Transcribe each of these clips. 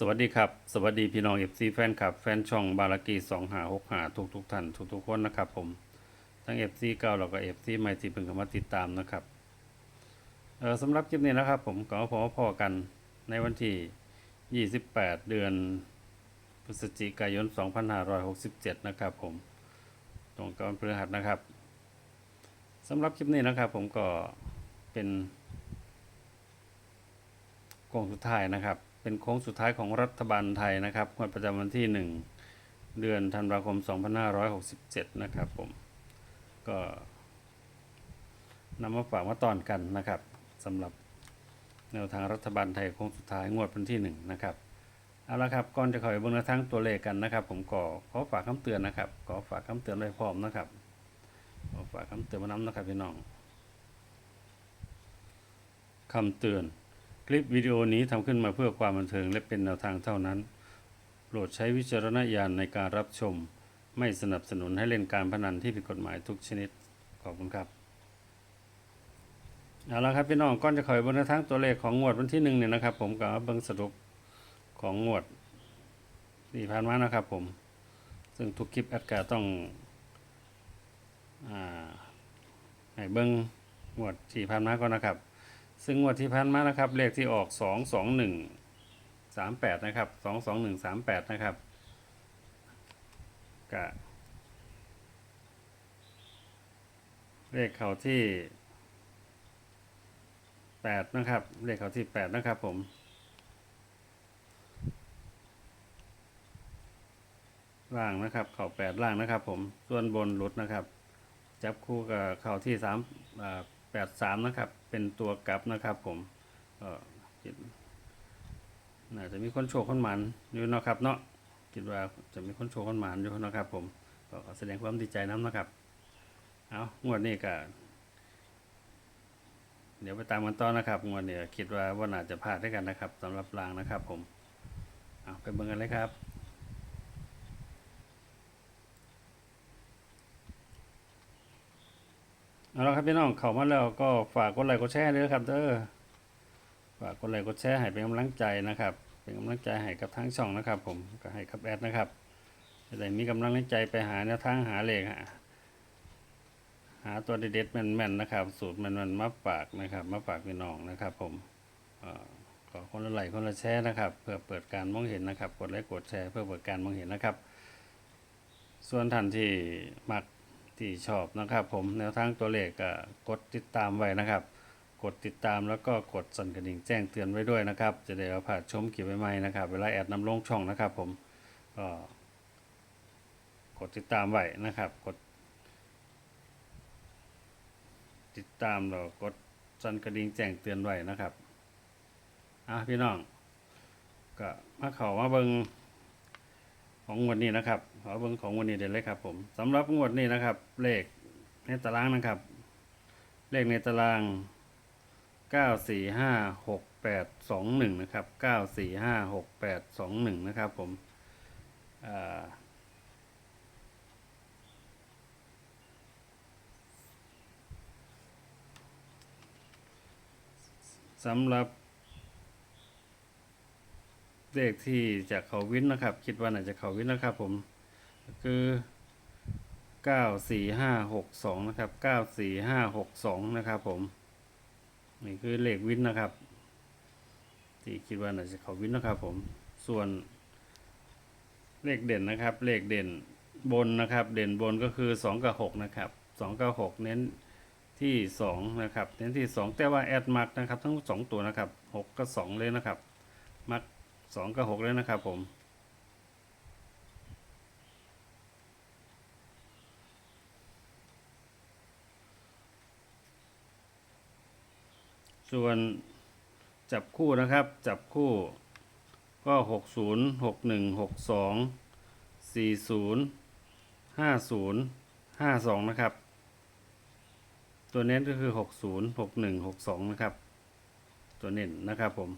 สวัสดีครับ สวัสดีพี่น้องเอฟซีแฟนคลับ แฟนช่องบารากีสองหาหกหาทุกทุกท่านทุกทุกคนนะครับผม ทั้งเอฟซีเก่าแล้วก็เอฟซีใหม่ที่เพิ่งเข้ามาติดตามนะครับเออสำหรับคลิปนี้นะครับ ผมก็พอพอกันในวันที่ 28 เดือนพฤศจิกายน 2567 นะครับผม ตรงกับวันพฤหัสนะครับสำหรับคลิปนี้นะครับ ผมก็เป็นโค้งสุดท้ายนะครับ เป็นโค้งสุดท้ายของรัฐบาลไทยนะครับงวดประจำวันที่ 1 เดือนธันวาคม 2567 นะครับผม ก็นำมาฝากมาตอนกันนะครับสำหรับแนวทางรัฐบาลไทยโค้งสุดท้ายงวดวันที่ 1 นะครับเอาละครับก่อนจะเข้าไปเบิ่งแนวทางตัวเลขกันนะครับ ผมก็ขอฝากคำเตือนนะครับขอฝากคำเตือนไว้พร้อมนะครับขอฝากคำเตือนมาน้ำนะครับพี่น้องคำเตือน คลิปวิดีโอนี้ทำขึ้นมาเพื่อความบันเทิงและเป็นแนวทางเท่านั้น โปรดใช้วิจารณญาณในการรับชม ไม่สนับสนุนให้เล่นการพนันที่ผิดกฎหมายทุกชนิด ขอบคุณครับ เอาละครับพี่น้องก่อนจะเข้าไปเบิ่งแนวทางตัวเลขของงวดวันที่หนึ่งเนี่ยนะครับ ผมก็เอาเบิ่งสรุปของงวดที่ผ่านมานะครับผม ซึ่งทุกคลิปแอดกาต้องอ่าให้เบิ่งงวดที่ผ่านมาก่อนนะครับ ซึ่งงวดที่ผ่านมานะครับ เลขที่ออกสองสองหนึ่งสามแปดนะครับสองสองหนึ่งสามแปดนะครับกะเลขเขาที่แปดนะครับ เลขเขาที่แปดนะครับผมล่างนะครับ เข่าแปดล่างนะครับ ผม ส่วนบนหลุดนะครับ จับคู่กับเข่าที่สามแปดสามนะครับ เป็นตัวกลับนะครับผมก็คิดน่าจะมีคนโชว์คนหมันอยู่เนาะครับเนาะคิดว่าจะมีคนโชว์คนหมันอยู่นะครับผมก็ขอแสดงความดีใจน้ำนะครับเอางวดนี้ก็เดี๋ยวไปตามกันต่อนะครับงวดนี้คิดว่าว่าน่าจะพลาดด้วยกันนะครับสำหรับรางนะครับ ผมเอาไปเบิ่งกันเลยครับ เอาละครับพี่น้องเข้ามาแล้วก็ฝากกดไลค์กดแชร์ด้วยครับเด้อฝากกดไลค์กดแชร์ให้เป็นกำลังใจนะครับ เป็นกำลังใจให้กับทั้งช่องนะครับ ผมก็ให้กับแอดนะครับจะได้มีกำลังใจไปหาแนวทางหาเลขหาหาตัวเด็ดๆแม่นๆนะครับ สูตรแมันๆมาฝากนะครับมาฝากพี่น้องนะครับ ผมอขอคนละไลค์คนละแชร์นะครับ เพื่อเปิดการมองเห็นนะครับ กดไลค์กดแชร์เพื่อเปิดการมองเห็นนะครับ ส่วนท่านที่มัก ที่ชอบนะครับ ผมแนวทางตัวเลขก็กดติดตามไว้นะครับ กดติดตามแล้วก็กดสั่นกระดิ่งแจ้งเตือนไว้ด้วยนะครับ จะได้เอาผ่านชมคลิปใหม่ๆนะครับ เวลาแอดนำลงช่องนะครับ ผมก็กดติดตามไว้นะครับ กด ติดตามแล้วกดสั่นกระดิ่งแจ้งเตือนไว้นะครับอะพี่น้องก็มาเข้ามาเบิง ของงวดนี้นะครับขอเบิ่งของงวดนี้เดี๋ยวเลยครับ ผมสำหรับงวดนี้นะครับ เลขในตารางนะครับ เลขในตารางเก้าสี่ห้าหกแปดสองหนึ่งนะครับเก้าสี่ห้าหกแปดสองหนึ่งนะครับ ผมสำหรับ เลขที่จากเขาวินนะครับ คิดว่าน่าจะเขาวินนะครับ ผมก็คือเก้าสี่ห้าหกสองนะครับเก้าสี่ห้าหกสองนะครับผมนี่คือเลขวินนะครับ ที่คิดว่าน่าจะเขาวินนะครับ ผมส่วนเลขเด่นนะครับ เลขเด่นบนนะครับ เด่นบนก็คือสองกับหกนะครับสองกับหกเน้นที่สองนะครับเน้นที่สองแต่ว่าแอดมาร์กนะครับ ทั้งสองตัวนะครับหกกับสองเลยนะครับมาร์ก สองกับหกเลยนะครับผม ส่วนจับคู่นะครับ จับคู่ก็หกศูนย์หกหนึ่งหกสองสี่ศูนย์ห้าศูนย์ห้าสองนะครับ ตัวเน้นก็คือหกศูนย์หกหนึ่งหกสองนะครับ ตัวเน้นนะครับผม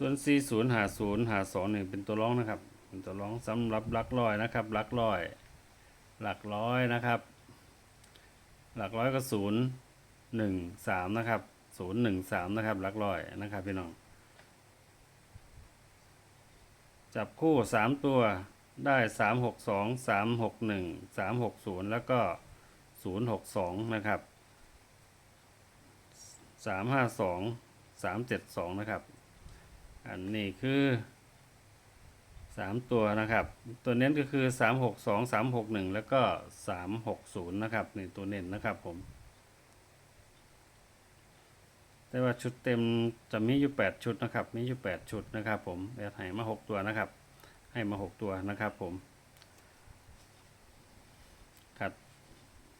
ส่วน 40หา0หา2นี่เป็นตัวร้องนะครับ เป็นตัวร้องสำหรับหลักร้อยนะครับหลักร้อย หลักร้อยนะครับ หลักร้อยก็ศูนย์หนึ่งสามนะครับศูนย์หนึ่งสามนะครับหลักร้อยนะครับพี่น้อง จับคู่สามตัวได้สามหกสองสามหกหนึ่งสามหกศูนย์แล้วก็ศูนย์หกสองนะครับสามห้าสองสามเจ็ดสองนะครับ อันนี้คือสามตัวนะครับ ตัวเน้นก็คือสามหกสองสามหกหนึ่งแล้วก็สามหกศูนย์นะครับนี่ตัวเน้นนะครับผม แต่ว่าชุดเต็มจะมีอยู่8ชุดนะครับ มีอยู่8ชุดนะครับ ผมแอดให้มา6ตัวนะครับ ให้มา6ตัวนะครับ ผมคัด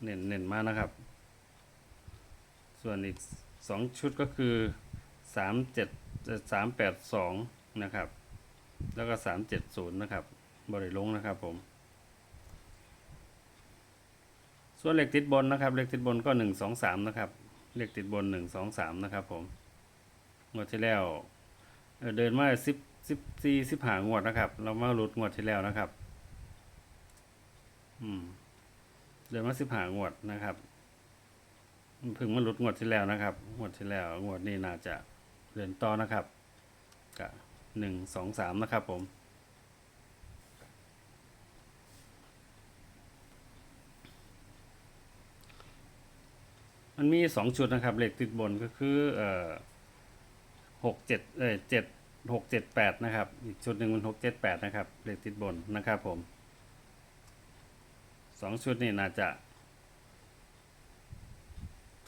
เน้นเน้นมานะครับ ส่วนอีก2ชุดก็คือ 3 7 3 8 2นะครับ แล้วก็3 7 0นย์นะครับบริลงนะครับผม ส่วนเลขติดบนนะครับเลขติดบนก็1 2 3นะครับเลขติดบนหนึ่งสองสามนะครับผมงวดที่แล้วเอ่อเดินมาสิบสิบสี่สิบหางวดนะครับ เรามาหลุดงวดที่แล้วนะครับ อืม เดินมาสิบหางวดนะครับเพิ่งมาหลุดงวดที่แล้วนะครับ งวดที่แล้ว งวดนี้น่าจะ เดินต่อนะครับกับหนึ่งสองสามนะครับผมมันมีสองชุดนะครับ เลขติดบนก็คือเอ่อหกเจ็ดเอ่อเจ็ดหกเจ็ดแปดนะครับ อีกชุดหนึ่งมันหกเจ็ดแปดนะครับ เลขติดบนนะครับผมสองชุดนี่น่าจะ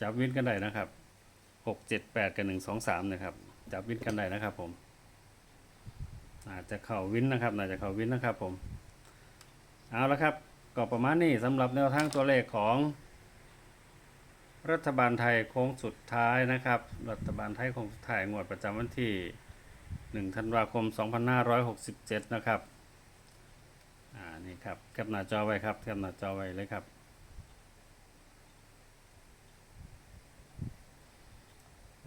จับวินกันได้นะครับ หกเจ็ดแปดกับหนึ่งสองสามนะครับ จับวินกันได้นะครับผมอาจจะเข้าวินนะครับน่าจะเข้าวินนะครับผม เอาละครับ ก็ประมาณนี้สำหรับแนวทางตัวเลขของ รัฐบาลไทยโค้งสุดท้ายนะครับ รัฐบาลไทยโค้งสุดท้ายงวดประจำวันที่1ธันวาคม 2567 นะครับ อ่า นี่ครับ แคปหน้าจอไว้ครับ แคปหน้าจอไว้เลยครับ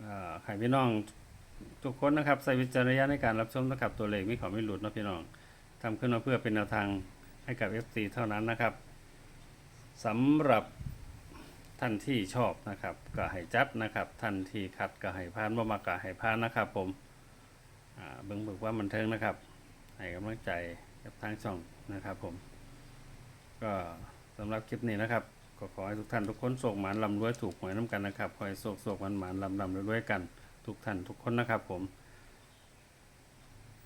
อ่า ใครพี่น้องทุกคนนะครับใส่วิจารณญาณในการรับชมนะครับตัวเลขไม่ขอไม่หลุดนะพี่น้องทำขึ้นมาเพื่อเป็นแนวทางให้กับ FC เท่านั้นนะครับสำหรับท่านที่ชอบนะครับก็ให้จัดนะครับ ท่านที่คัดก็ให้พานบ่มากก็ให้พานนะครับ ผมเบิ่งบิกว่ามันเทิงนะครับ ให้กำลังใจกับทางช่องนะครับ ผม ก็สำหรับคลิปนี้นะครับ ก็ขอให้ทุกท่านทุกคนโศกหมานลำรวยถูกหวยน้ำกันนะครับขอให้โศกโศกหมานหมานลำลำรวยๆกัน ทุกท่านทุกคนนะครับผม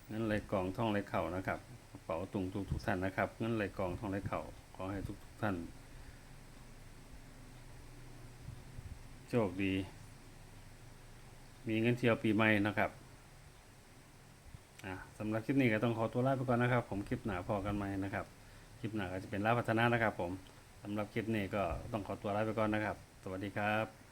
เงินไหลกองท่องไหลเข่านะครับกระเป๋าตุงทุกทุกท่านนะครับเงินไหลกองท่องไหลเข่าขอให้ทุกทุกท่าน โชคดี มีเงินเที่ยวปีใหม่นะครับอะสำหรับคลิปนี้ก็ต้องขอตัวลาไปก่อนนะครับ ผมคลิปหนาพอกันไหมนะครับ คลิปหนาก็จะเป็นลาพัฒนานะครับผม สำหรับคลิปนี้ก็ต้องขอตัวลาไปก่อนนะครับ สวัสดีครับ